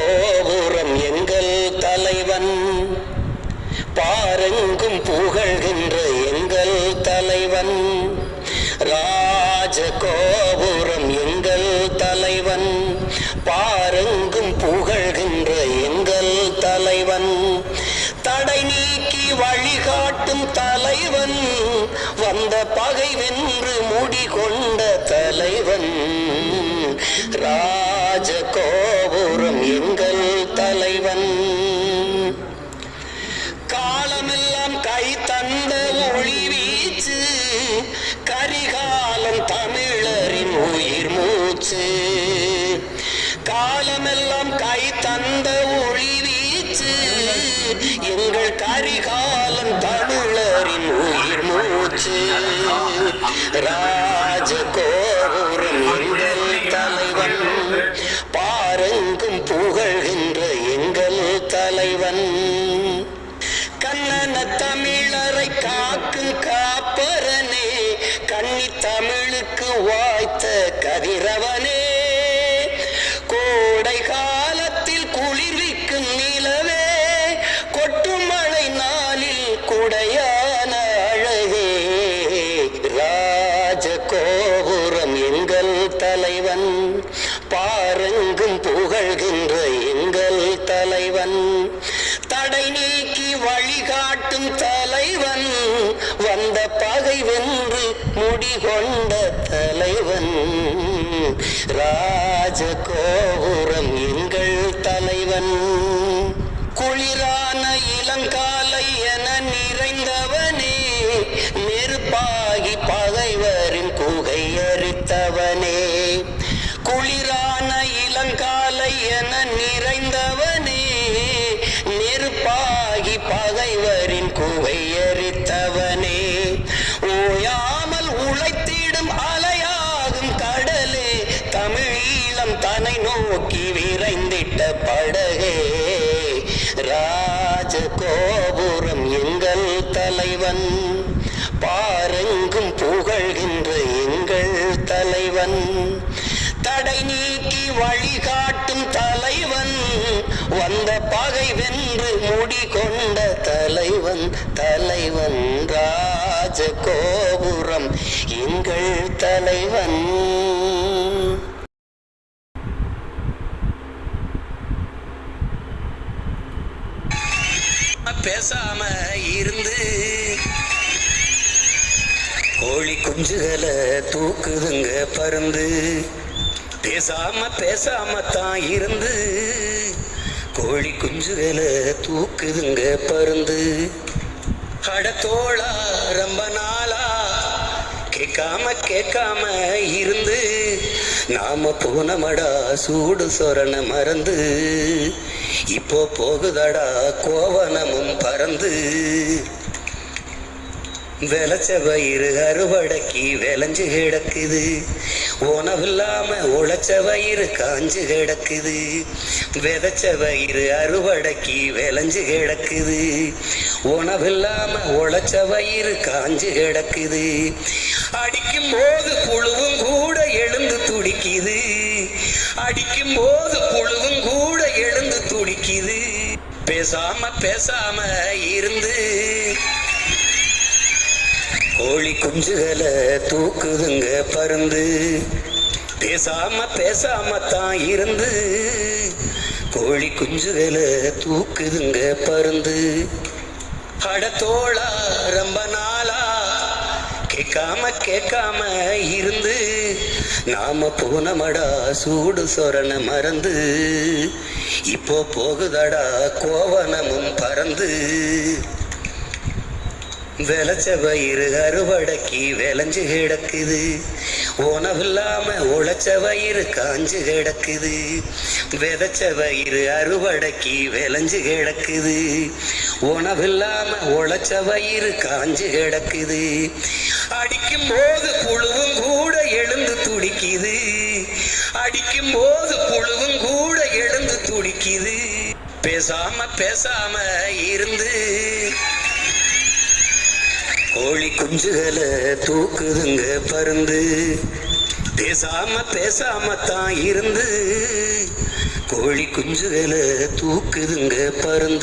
கோபுரம் எங்கள் தலைவன். பாரெங்கும் புகழ்கின்ற எங்கள் தலைவன். ராஜகோபுரம் எங்கள் தலைவன். பாரெங்கும் புகழ்கின்ற எங்கள் தலைவன். தடை நீக்கி வழிகாட்டும் தலைவன். வந்த பகை வென்று முடிகொண்ட தலைவன். ராஜகோ எங்கள் தலைவன். காலமெல்லாம் கை தந்த ஒளி வீச்சு கரிகாலம் தமிழரின் உயிர் மூச்சு. காலமெல்லாம் கை தந்த ஒளி வீச்சு எங்கள் கரிகாலம் தமிழரின் உயிர் மூச்சு. ராஜகோபுரம் எங்கள் தமிழுக்கு வாய்த்த கதிரவனே கோடை காலத்தில் குளிர்விக்கும் நிலவே கொட்டும் மழை நாளில் குடையான அழகே. ராஜகோபுரம் எங்கள் தலைவன் பாரெங்கும் புகழ்கின்ற எங்கள் தலைவன். தடை நீக்கி வழிகாட்டும் தலைவன் வந்த பகை வென்று முடிகொண்ட தலைவன். ராஜகோவும் தமிழீழம் நோக்கி விரைந்திட்ட படகே. ராஜகோபுரம் எங்கள் தலைவன். பாரெங்கும் புகழ்கின்ற எங்கள் தலைவன். தடை நீக்கி வழிகாட்டும் தலைவன். வந்த பகை வென்று முடி கொண்ட தலைவன் தலைவன் ராஜகோபுரம் எங்கள் தலைவன். பேசாம இருந்து கோழி குஞ்சுகளை தூக்குதுங்க பருந்து பேசாம பேசாம தான் இருந்து கோழி குஞ்சுகளை தூக்குதுங்க பருந்து கடத்தோளா ரொம்ப நாளா கேட்காம கேட்காம இருந்து நாம போனமடா சூடு சொரண மறந்து இப்போ போகுதடா கோவனமும் பறந்து. விளைச்ச வயிறு அறுவடைக்கு விளைஞ்சு கிடக்குது. உணவில்லாம உழைச்ச வயிறு காஞ்சு கிடக்குது. விதைச்ச வயிறு அறுவடைக்கு விளைஞ்சு கிடக்குது. உணவில்லாம உழைச்ச வயிறு காஞ்சு கிடக்குது. அடிக்கும் போது புழுவும் எழுந்து துடிக்குது. அடிக்கும் போது புழுவும் கூட எழுந்து துடிக்குது. பேசாம பேசாம இருந்து. கோழி குஞ்சுகளை தூக்குதுங்க பருந்து. பேசாம பேசாம தான் இருந்து. கோழி குஞ்சுகளை தூக்குதுங்க பருந்து. அடத்தோளா ரொம்ப நாளா கேட்காம கேட்காம இருந்து நாம போனமடா சூடு சொரண மறந்து. இப்போ போகுதடா கோவனமும் பறந்து. விளைச்ச வயிறு அறுவடைக்கு விளைஞ்சு கிடக்குது. உணவில்லாம உழைச்ச வயிறு காஞ்சு கிடக்குது. விதைச்ச வயிறு அறுவடைக்கு விளைஞ்சு கிடக்குது. உணவில்லாம உழைச்ச வயிறு காஞ்சு கிடக்குது. அடிக்கும் போது புழுவும் கூட எழுந்து துடிக்குது. அடிக்கும் போது புழுவும் கூட எழுந்து துடிக்குது. பேசாம பேசாம இருந்து. கோழி குஞ்சுகளை தூக்குதுங்க பருந்து. பேசாம பேசாம தான் இருந்து. கோழி குஞ்சுகளை தூக்குதுங்க பருந்து.